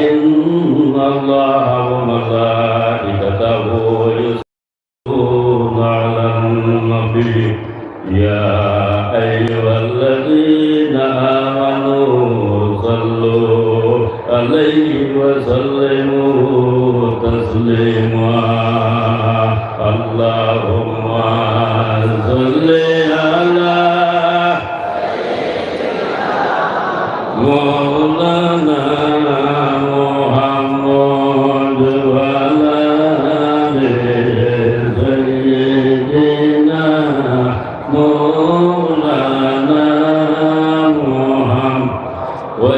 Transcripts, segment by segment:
إن الله وملائكته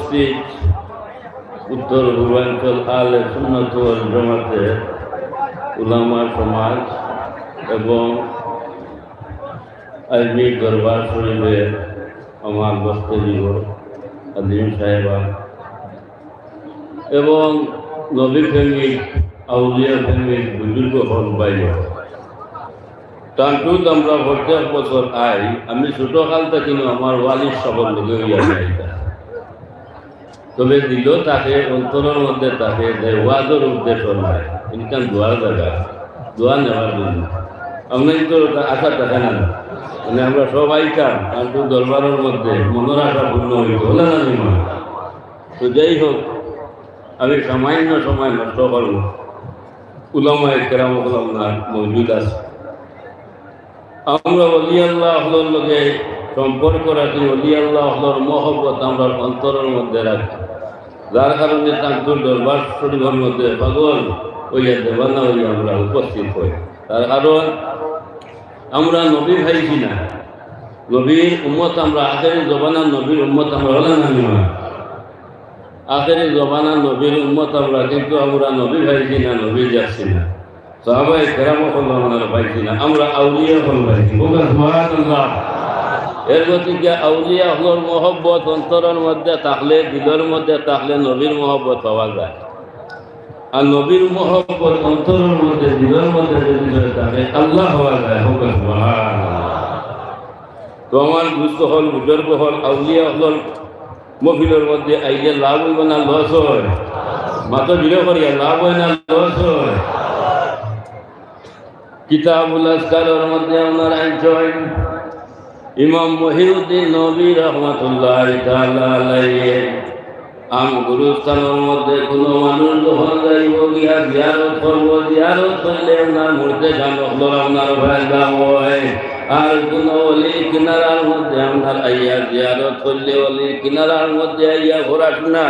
উপস্থিত উত্তর পূর্বাঞ্চল আলে, সুন্নত ওয়াল জামাতের উলামা সমাজ এবং আজমির দরবার শরীফের আমার বস্তেরীয় আদিম সাহেবা। এবং নবী প্রেমিক, আউলিয়া প্রেমিক, বুজুর্গ হল বাইরে টানটুত আমরা প্রত্যেক বছর আই। আমি ছোটকাল থেকে আমার ওয়ালির সবল লোকে হইয়া যাই তবে দিল তাকে অন্তরের মধ্যে তাকে যে উদ্দেশ্য নয় ইনকাম দোয়ার জায়গা। দোয়া নেওয়ার জন্য। আমরা তো আশা থাকে না। মানে আমরা সবাই কাম কিন্তু দরবারের মধ্যে মনের আশা পূর্ণ হইত হলে না নিমা তো যাই হোক, আমি সামান্য সময় নষ্ট করব। উলামায় কেরাম আপনার মজুদ আছে। আমরা অলি আল্লাহ লগে সম্পর্ক রাখি অলি আল্লাহ আহলোর মহব্বত আমরা অন্তরের মধ্যে রাখি। যার কারণে তাঁর দরবার শরীফের মধ্যে পাগল হইয়া দেবানা হইয়া আমরা উপস্থিত হই। তার কারণ, আমরা নবী ভাইছি না নবীর উম্মত আমরা, আখেরি জবানার নবীর উম্মত আমরা হলাম না আখেরি জবানার নবীর উম্মত আমরা, কিন্তু আমরা নবী ভাইছি না নবী যাচ্ছি না সাহাবাই কেরাম হল আমরা পাইছি না আমরা আউলিয়া হল পাইছি এর গতিকে আউলিয়া হলর মহব্বত অন্তরের মধ্যে থাকলে দিলের মধ্যে থাকলে নবীর মহব্বত পাওয়া যায়। আর নবীর মহব্বত অন্তরের মধ্যে, দিলের মধ্যে যদি থাকে, আল্লাহ হওয়া যায়। হোক তো আমার দুস্থ হল বুজুর্গ হল আউলিয়া হল মফিলের মধ্যে আইলে লাভ হইব না, লস হয়। মাত্র বিরো করিয়া লাভ হয় না, লস হয়। কিতাবুল আসকারের মধ্যে আমার আইন ইমাম মহিউদ্দিন নবী রহমতুল্লাহ আম গুরুস্থানের মধ্যে কোনো মানুষ যখন যাইব, গিয়া জিয়ারত করব, জিয়ারত করলে মূর্তে আপনার হয়। আর কোন অলি কিনারার মধ্যে আপনার আইয়া জিয়ারত করলে, অলি কিনারার মধ্যে আইয়া ঘোরাশোনা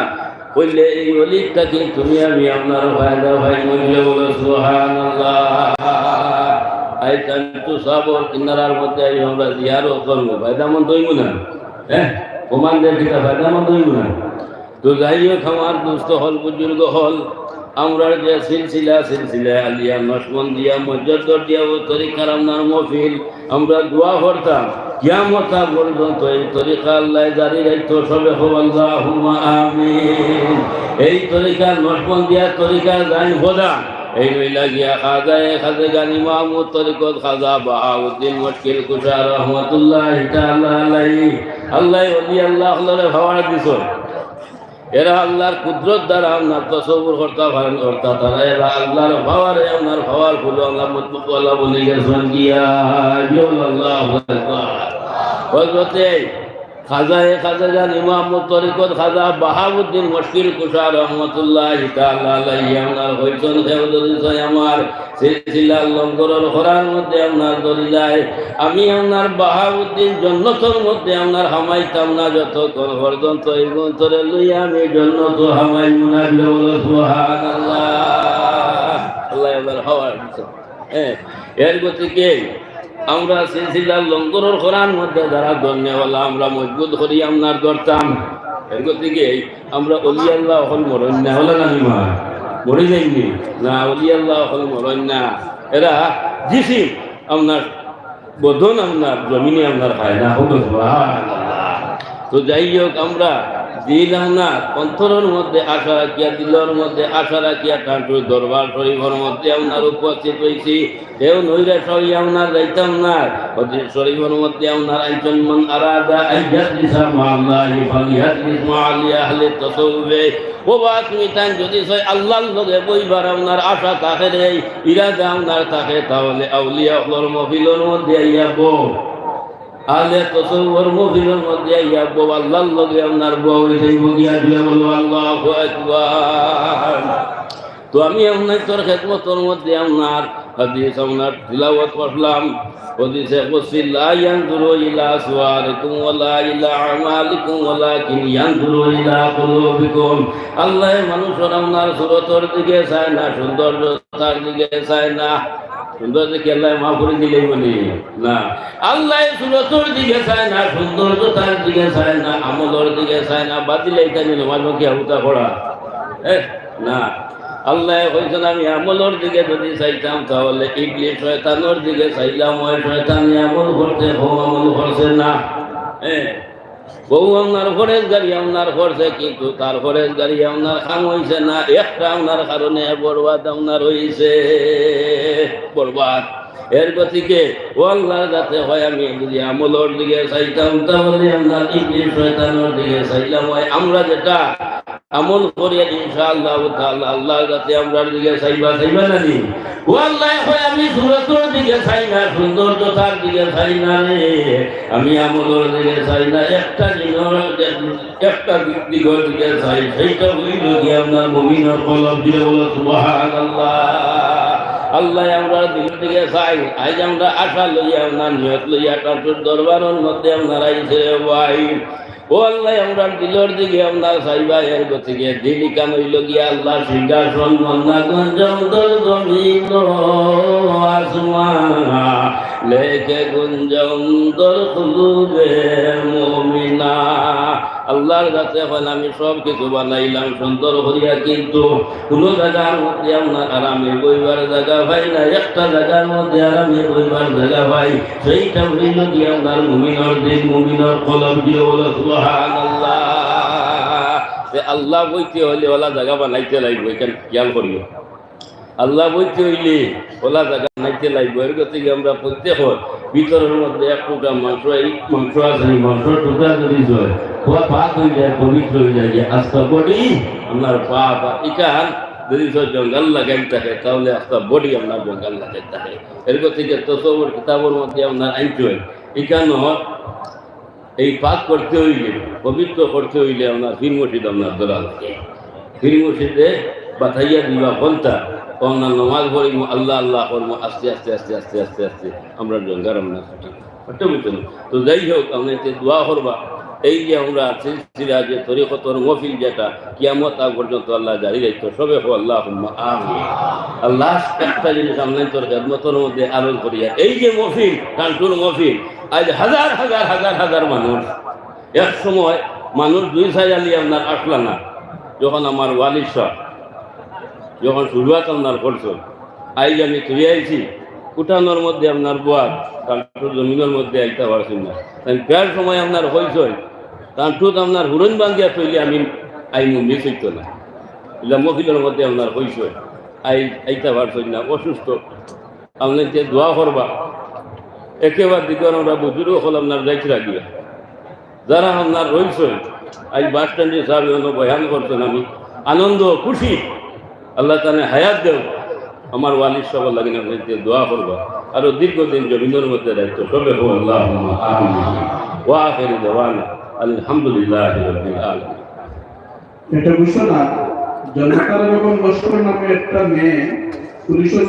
করলে, এই অলিটাকে তুমি আমি আপনার ভাই মূল্য বলো সুবহানাল্লাহ। আই কান্তু সাবর কিনারার মধ্যে আই আমরা জিয়ারত করব। ফায়দামন্দ হইব না? হ্যাঁ? কমান্ডের কিনা ফায়দামন্দ হইব না? তো যাই হোক আমার দুস্থ হল, বুজুর্গ হল আমরা যে সিলসিলা সিলসিলা আলিয়া, নসমন দিয়া মজ্জদর দিয়া, ও তরিকার আপনার মফিল আমরা দোয়া করতাম। কিয়ামত পর্যন্ত এই তরিকা আল্লাহ জারি রাখতো সবে আল্লাহ আমিন। এই তরিকা নটবন্দিয়া তরিকা জানি হোদা এই নইলা গিয়া খাজায় খাজে গানি মাহমুদ তরিকত খাজা বাহাউদ্দিন মুশকিল কুশা রহমতুল্লাহ তাআলা আলাইহি। আল্লাহ ওলি আল্লাহ আল্লাহরে ভাওয়া দিছ এরা আল্লাহর কুদরত দ্বারা আপনার তসবুর কর্তা ভারণ কর্তা তারা এরা আল্লাহর ভাওয়ারে আপনার ভাওয়ার ফুলো আল্লাহ মতমুক আল্লাহ বলে গেছেন গিয়া আল্লাহ হজরতে খাজায়ে খাজা জান ইমাম তরিকত খাজা বাহাবুদ্দিন মুশকিল কুশা রহমতুল্লাহ তাআলা আলাইহি আমার। সিলসিলা লঙ্গরের খরার মধ্যে আপনার দরি যায়। আমি আপনার বাহাবুদ্দিন জন্নতর মধ্যে আপনার হামাইতাম না যত কোন পর্যন্ত এই গ্রন্থরে লইয়া আমি জন্নত হামাই বলো সুবহানাল্লাহ। আল্লাহ আল্লাহ হওয়া হ্যাঁ এর গতিকে আমরা সিলসিলার লঙ্গরের খরার মধ্যে যারা ধন্যওয়ালা আমরা মজবুত করি, আপনার ধরতাম এর গতিকে আমরা অলি আল্লাহ হল মরণ না, হলো না নিমা মরে যাইনি না? অলি আল্লাহ হল মরণ না। এরা জিসিম, আপনার বোধন, আপনার জমিনে আপনার না হোক তো যাই হোক, আমরা দিলাম না অন্তরের মধ্যে আশা রাখিয়া, দিলের মধ্যে আশা রাখিয়া ঠাকুর দরবার শরীফের মধ্যে আপনার উপস্থিত হয়েছি কেউ নইরা সই আপনার যাইতাম না। শরীফের মধ্যে আপনার আইজন মন আরাদা আহলে তসৌবে। ও বা তুমি তাই যদি সই আল্লাহর লগে বইবার আপনার আশা থাকে রে, ইরাদা আপনার থাকে, তাহলে আউলিয়া হলর মফিলর মধ্যে আইয়া বউ আলে তসব্বর মফিলের মধ্যে ইয়া বউ, আল্লাহর লগে আপনার বউ এই বগিয়া দিয়ে বলো আল্লাহু তো আমি আপনার তোর খেদমতর মধ্যে আপনার হাদিস, আপনার তিলাওয়াত করলাম হাদিসে বসি লা ইয়ানজুরু ইলা সুওয়ারিকুম ওয়ালা ইলা আমালিকুম ওয়ালাকিন ইয়ানজুরু ইলা কুলুবিকুম। আল্লাহ মানুষের আপনার সুরতর দিকে চায় না, সৌন্দর্যতার দিকে চায় না। সুন্দর দেখে আল্লাহ মা করে দিলেই বলি। না। আল্লাহ সুরতর দিকে চায় না, সৌন্দর্যতার দিকে চায় না, আমলর দিকে চায় না বাদিলে এটা নিল মানুষকে হুতা করা না। আল্লাহ কইছেন, আমি আমলর দিকে যদি চাইতাম তাহলে ইবলিশ শয়তানোর দিকে চাইলাম, ওই শয়তান আমল করতে হো আমল করছে না। হ্যাঁ বউ আপনার ফরেজ গাড়ি আপনার কিন্তু তার গাড়ি আপনার খাম হয়েছে না, একটা আপনার কারণে বরবাদ আপনার হয়েছে বরবাদ। এর গতিকে ও আল্লাহ যাতে হয়, আমি যদি আমলর দিকে চাইতাম, তাহলে ইংলিশ শয়তানোর দিকে চাইলাম হয়। আমরা যেটা আমল করিয়া ইনশাআল্লাহ তাআলা আল্লাহ যাতে আমরা দিকে চাইবা চাইবা না নি? আল্লাহ হয় আমি সুরতর দিকে চাই না, সৌন্দর্যতার দিকে চাই না রে। আমি আমলের দিকে চাই না, একটা দিনের, একটা দিকের দিকে চাই। সেইটা হইল কি আপনার মুমিনের কলব দিয়ে বলো, সুবহানাল্লাহ। আল্লাহ আমরা দিকে চাই। আজ আমরা আশা লইয়া আপনার নিয়ত লইয়া ঠাকুর দরবারের মধ্যে আপনার ভাই ও আল্লাহ, আমরা দিলর দিকে আমরা সাইবা এর গতিকে। দিলি কান হইল গিয়া আল্লাহ সিংহাসন দল জমিন আসমা লেখে গুঞ্জম দল খুলুবে মমিনা। আল্লাহর কাছে এখন আমি সব কিছু বানাইলাম, সুন্দর করিয়া কিন্তু কোনো জায়গার মধ্যে আপনার আরামে বইবার জায়গা পাই না। একটা জায়গার মধ্যে আরামে বইবার জায়গা পাই। সেইটা হইল কি আপনার মুমিনর দিন, মুমিনর কলম দিয়ে বলো সুবহান আল্লাহ বইতে হইলে ওলা জায়গা বানাইতে লাগবে, এখানে খেয়াল করিও। আল্লাহ বইতে হইলে ওলা জায়গা বানাইতে লাগবে। এর গতিকে আমরা প্রত্যেক ভিতরের মধ্যে এক টুকরা মাংস এই মাংস আছে মাংস টুকরা যদি হয় পাক হয়ে যায় পবিত্র হয়ে যায়, যে আস্তা বডি আপনার ইকান, যদি সব জঙ্গল থাকে, তাহলে আস্তা বডি আপনার জঙ্গল লাগাই থাকে। গতিকে তসবর কিতাবের মধ্যে আপনার হয়। এই পাক করতে হইলে, পবিত্র করতে হইলে আপনার ফির মসজিদ আপনার দোলা লাগে। ফির মসজিদে বাথাইয়া দিবা বলতা আপনার নমাজ পড়ি আল্লাহ আল্লাহ করব আস্তে আস্তে আস্তে আস্তে আস্তে আস্তে, আমরা জঙ্গার সঠিক তো যাই হোক আপনি দোয়া করবা। এই যে আমরা সিলসিলা যে তরিকতর মফিল যেটা, কিয়ামত আগ পর্যন্ত আল্লাহ জারি রাখতো, সবে হো আল্লাহ আল্লাহ একটা জিনিস আমরা তোর খেদমতর মধ্যে আলোচ করিয়া এই যে মফিল কান্টুর মফিল আজ হাজার হাজার হাজার হাজার মানুষ। এক সময় মানুষ দুই সাইজালি আপনার আসলা না, যখন আমার ওয়ালিদ শাহ যখন শুরুয়াত আপনার করছ, আইজ আমি তুই আইছি, উঠানোর মধ্যে আপনার বোয়ার কান্টু জমিনের মধ্যে আইতে পারছেন না। তাই সময় আপনার হইছই কান্টুত আপনার হুরন বাঙ্গিয়া তৈরি আমি আইমু মিস হইতো না। এটা মহিলার মধ্যে আপনার হইছই আই আইতে পারছেন না, অসুস্থ। আপনি যে দোয়া করবা, একেবারে দিকে আমরা বুজুর্গ হল আপনার যাইতে রাখিয়া যারা আপনার রয়েছেন আজ বাস স্ট্যান্ডে সাহেব বয়ান করছেন আমি, আনন্দ, খুশি, আল্লাহ তানে হায়াত দেও। আমার ওয়ালির সবার লাগে না দোয়া করবা। আরও দীর্ঘদিন জমিনের মধ্যে দায়িত্ব। সবে আল্লাহ ওয়া দাওয়ানা। আলহামদুলিল্লাহ এটা বুঝছ না? জনতার যখন লস্কর নামে একটা মেয়ে পুলিশের